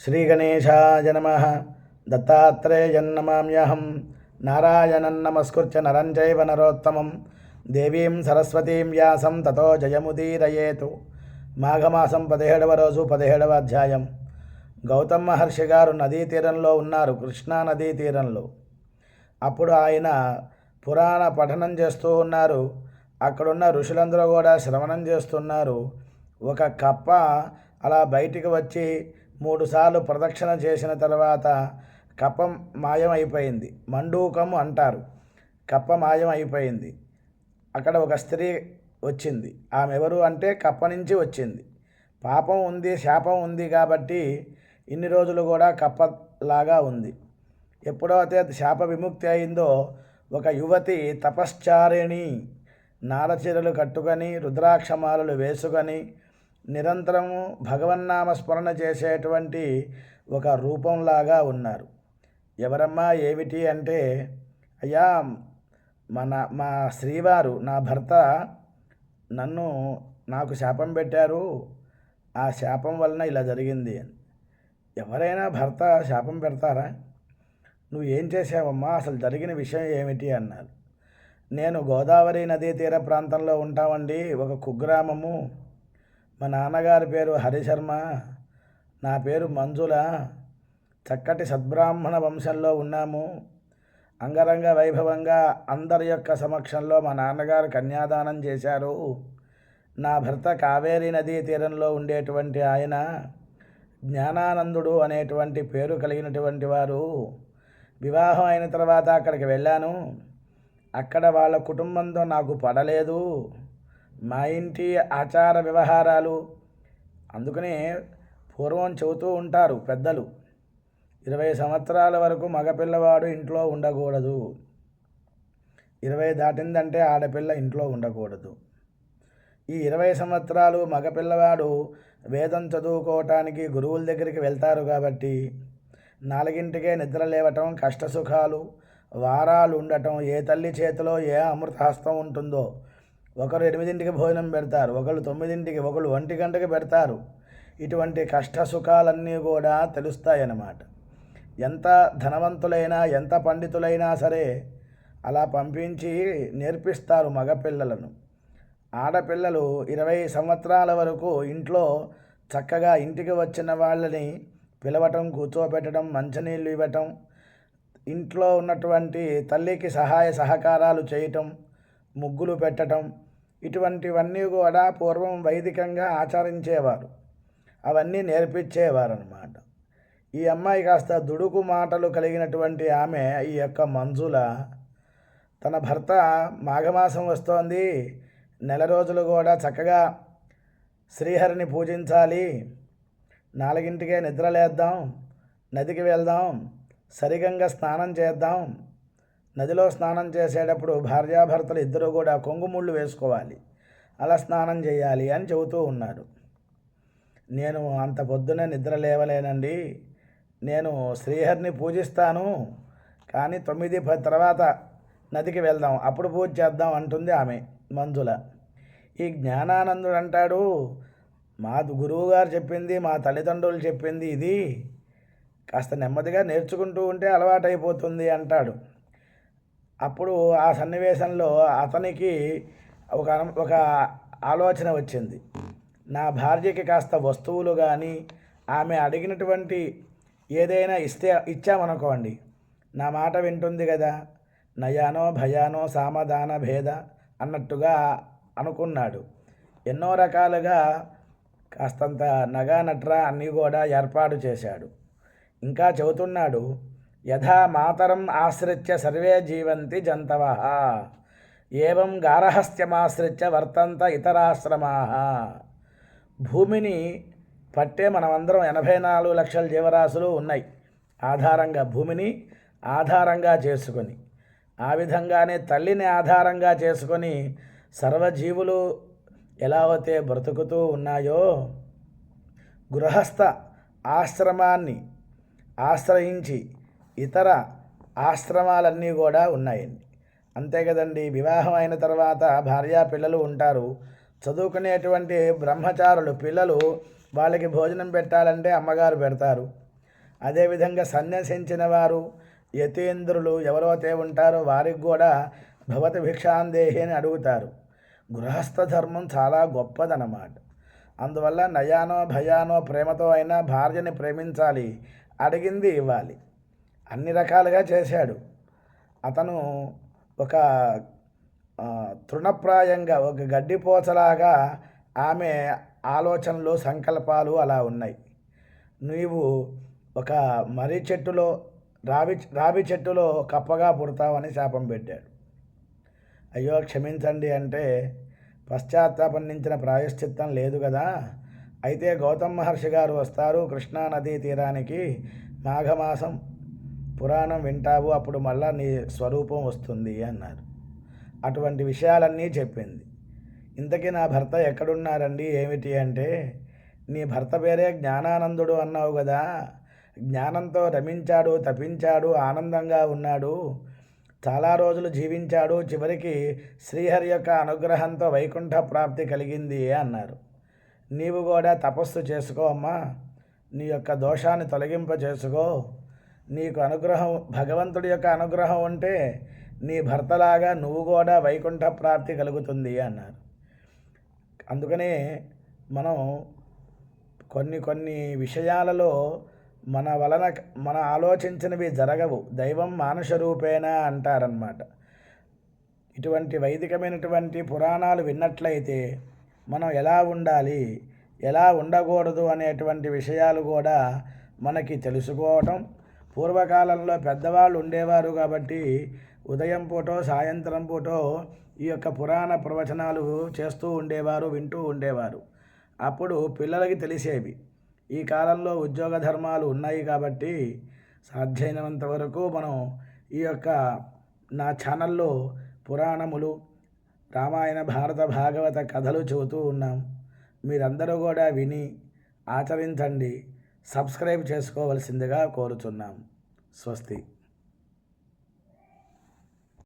శ్రీగణేశాయ నమ. దత్తాత్రేయన్నమామ్యహం. నారాయణం నమస్కృత్య నరంజైవ నరోత్తమం. దేవీం సరస్వతీం వ్యాసం తతో జయముదీరయేతు. మాఘమాసం పదిహేడవ రోజు పదిహేడవ అధ్యాయం. గౌతమ్ మహర్షి గారు నదీ తీరంలో ఉన్నారు కృష్ణా నదీ తీరంలో. అప్పుడు ఆయన పురాణ పఠనం చేస్తూ ఉన్నారు. అక్కడున్న ఋషులందరూ కూడా శ్రవణం చేస్తున్నారు. ఒక కప్ప అలా బయటికి వచ్చి మూడుసార్లు ప్రదక్షిణ చేసిన తర్వాత కప్పం మాయం అయిపోయింది మండూకం అంటారు. కప్ప మాయం అయిపోయింది అక్కడ ఒక స్త్రీ వచ్చింది. ఆమె ఎవరు అంటే కప్ప నుంచి వచ్చింది. పాపం ఉంది శాపం ఉంది కాబట్టి ఇన్ని రోజులు కూడా కప్పలాగా ఉంది. ఎప్పుడైతే శాప విముక్తి అయిందో ఒక యువతి తపశ్చారిణి నారచీరలు కట్టుకొని రుద్రాక్షమాలలు వేసుకొని నిరంతరము భగవన్నామ స్మరణ చేసేటువంటి ఒక రూపంలాగా ఉన్నారు. ఎవరమ్మా ఏమిటి అంటే అయ్యా మన మా శ్రీవారు నా భర్త నన్ను నాకు శాపం పెట్టారు. ఆ శాపం వలన ఇలా జరిగింది అని. ఎవరైనా భర్త శాపం పెడతారా? నువ్వు ఏం చేసావమ్మా అసలు జరిగిన విషయం ఏమిటి అన్నారు. నేను గోదావరి నదీ తీర ప్రాంతంలో ఉంటామండి. ఒక కుగ్రామము. మా నాన్నగారి పేరు హరిశర్మ నా పేరు మంజుల. చక్కటి సద్బ్రాహ్మణ వంశంలో ఉన్నాము. అంగరంగ వైభవంగా అందరి యొక్క సమక్షంలో మా నాన్నగారు కన్యాదానం చేశారు. నా భర్త కావేరీ నదీ తీరంలో ఉండేటువంటి ఆయన జ్ఞానానందుడు అనేటువంటి పేరు కలిగినటువంటి వారు. వివాహం అయిన తర్వాత అక్కడికి వెళ్ళాను. అక్కడ వాళ్ళ కుటుంబంతో నాకు పడలేదు. మా ఇంటి ఆచార వ్యవహారాలు. అందుకనే పూర్వం చెబుతూ ఉంటారు పెద్దలు ఇరవై సంవత్సరాల వరకు మగపిల్లవాడు ఇంట్లో ఉండకూడదు. ఇరవై దాటిందంటే ఆడపిల్ల ఇంట్లో ఉండకూడదు. ఈ ఇరవై సంవత్సరాలు మగపిల్లవాడు వేదం చదువుకోవటానికి గురువుల దగ్గరికి వెళ్తారు కాబట్టి నాలుగింటికే నిద్ర లేవటం కష్టసుఖాలు వారాలు ఉండటం ఏ తల్లి చేతిలో ఏ అమృతహస్తం ఉంటుందో ఒకరు ఎనిమిదింటికి భోజనం పెడతారు ఒకరు తొమ్మిదింటికి ఒకరు ఒంటి గంటకి పెడతారు. ఇటువంటి కష్ట సుఖాలన్నీ కూడా తెలుస్తాయన్నమాట. ఎంత ధనవంతులైనా ఎంత పండితులైనా సరే అలా పంపించి నేర్పిస్తారు మగపిల్లలను. ఆడపిల్లలు ఇరవై సంవత్సరాల వరకు ఇంట్లో చక్కగా ఇంటికి వచ్చిన వాళ్ళని పిలవటం కూర్చోబెట్టడం మంచినీళ్ళు ఇవ్వటం ఇంట్లో ఉన్నటువంటి తల్లికి సహాయ సహకారాలు చేయటం ముగ్గులు పెట్టడం ఇటువంటివన్నీ కూడా పూర్వం వైదికంగా ఆచరించేవారు. అవన్నీ నేర్పించేవారు అన్నమాట ఈ అమ్మాయి కాస్త దుడుకు మాటలు కలిగినటువంటి ఆమె ఈ యొక్క మంజుల. తన భర్త మాఘమాసం వస్తోంది. నెల రోజులు కూడా చక్కగా శ్రీహరిని పూజించాలి. నాలుగింటికే నిద్రలేద్దాం నదికి వెళ్దాం సరిగంగా స్నానం చేద్దాం నదిలో స్నానం చేసేటప్పుడు భార్యాభర్తలు ఇద్దరు కూడా కొంగుముళ్ళు వేసుకోవాలి. అలా స్నానం చేయాలి అని చెబుతూ ఉన్నారు. నేను అంత పొద్దునే నిద్ర లేవలేనండి. నేను శ్రీహరిని పూజిస్తాను. కానీ తొమ్మిది పది తర్వాత నదికి వెళ్దాం. అప్పుడు పూజ చేద్దాం అంటుంది ఆమె మంజుల. ఈ జ్ఞానానందుడు అంటాడు మా గురువు గారు చెప్పింది మా తల్లిదండ్రులు చెప్పింది ఇది. కాస్త నెమ్మదిగా నేర్చుకుంటూ ఉంటే అలవాటైపోతుంది అంటాడు. అప్పుడు ఆ సన్నివేశంలో అతనికి ఒక ఒక ఆలోచన వచ్చింది. నా భార్యకి కాస్త వస్తువులు కానీ ఆమె అడిగినటువంటి ఏదైనా ఇస్తే ఇచ్చామనుకోండి. నా మాట వింటుంది కదా నయానో భయానో సామధాన భేద అన్నట్టుగా అనుకున్నాడు. ఎన్నో రకాలుగా కాస్తంత నగా నట్రా అన్నీ కూడా ఏర్పాటు చేశాడు. ఇంకా చెబుతున్నాడు యథా మాతరం ఆశ్రిత్య సర్వే జీవంతి జంతవ ఏవం గారహస్త్యమాశ్రిత్య వర్తంత ఇతరాశ్రమా. భూమిని పట్టే మనమందరం ఎనభై నాలుగు లక్షల జీవరాశులు ఉన్నాయి. ఆధారంగా భూమిని ఆధారంగా చేసుకొని ఆ విధంగానే తల్లిని ఆధారంగా చేసుకొని సర్వజీవులు ఎలా అయితే బ్రతుకుతూ ఉన్నాయో గృహస్థ ఆశ్రమాన్ని ఆశ్రయించి ఇతర ఆశ్రమాలన్నీ కూడా ఉన్నాయండి అంతే కదండి వివాహం అయిన తర్వాత భార్యా పిల్లలు ఉంటారు. చదువుకునేటువంటి బ్రహ్మచారులు పిల్లలు వాళ్ళకి భోజనం పెట్టాలంటే అమ్మగారు పెడతారు. అదేవిధంగా సన్యసించిన వారు యతీంద్రులు ఎవరైతే ఉంటారో వారికి కూడా భవతి భిక్షాందేహి అని అడుగుతారు. గృహస్థ ధర్మం చాలా గొప్పదన్నమాట. అందువల్ల నయానో భయానో ప్రేమతో అయినా భార్యని ప్రేమించాలి అడిగింది ఇవ్వాలి. అన్ని రకాలుగా చేశాడు. అతను ఒక తృణప్రాయంగా ఒక గడ్డిపోచలాగా ఆమె ఆలోచనలు సంకల్పాలు అలా ఉన్నాయి. నీవు ఒక మర్రి చెట్టులో రావి రావి చెట్టులో కప్పగా పుడతావని శాపం పెట్టాడు. అయ్యో క్షమించండి అంటే పశ్చాత్తాపన్నించిన ప్రాయశ్చిత్తం లేదు కదా. అయితే గౌతమ్ మహర్షి గారు వస్తారు కృష్ణా నదీ తీరానికి మాఘమాసం పురాణం వింటావు అప్పుడు మళ్ళా నీ స్వరూపం వస్తుంది అన్నారు. అటువంటి విషయాలన్నీ చెప్పింది. ఇంతకీ నా భర్త ఎక్కడున్నారండి? ఏమిటి అంటే నీ భర్త పేరే జ్ఞానానందుడు అన్నావు కదా. జ్ఞానంతో రమించాడు తపించాడు ఆనందంగా ఉన్నాడు. చాలా రోజులు జీవించాడు. చివరికి శ్రీహరి యొక్క అనుగ్రహంతో వైకుంఠ ప్రాప్తి కలిగింది అన్నారు. నీవు కూడా తపస్సు చేసుకో అమ్మా. నీ యొక్క దోషాన్ని తొలగింప చేసుకో. నీకు అనుగ్రహం భగవంతుడి యొక్క అనుగ్రహం ఉంటే నీ భర్తలాగా నువ్వు కూడా వైకుంఠ ప్రాప్తి కలుగుతుంది అన్నారు. అందుకనే మనం కొన్ని కొన్ని విషయాలలో మన వలన మన ఆలోచించినవి జరగవు. దైవం మానుష రూపేణ అంటారనమాట ఇటువంటి వైదికమైనటువంటి పురాణాలు విన్నట్లయితే మనం ఎలా ఉండాలి ఎలా ఉండకూడదు అనేటువంటి విషయాలు కూడా మనకి తెలుసుకోవటం పూర్వకాలంలో పెద్దవాళ్ళు ఉండేవారు కాబట్టి ఉదయం పూటో సాయంత్రం పూటో ఈ యొక్క పురాణ ప్రవచనాలు చేస్తూ ఉండేవారు వింటూ ఉండేవారు. అప్పుడు పిల్లలకి తెలిసేవి. ఈ కాలంలో ఉద్యోగ ధర్మాలు ఉన్నాయి కాబట్టి సాధ్యమైనంత వరకు మనం ఈ యొక్క నా ఛానల్లో పురాణములు రామాయణ భారత భాగవత కథలు చెబుతూ ఉన్నాం. మీరందరూ కూడా విని ఆచరించండి. సబ్స్క్రైబ్ చేసుకోవలసిందిగా కోరుచున్నాం. స్వస్తి.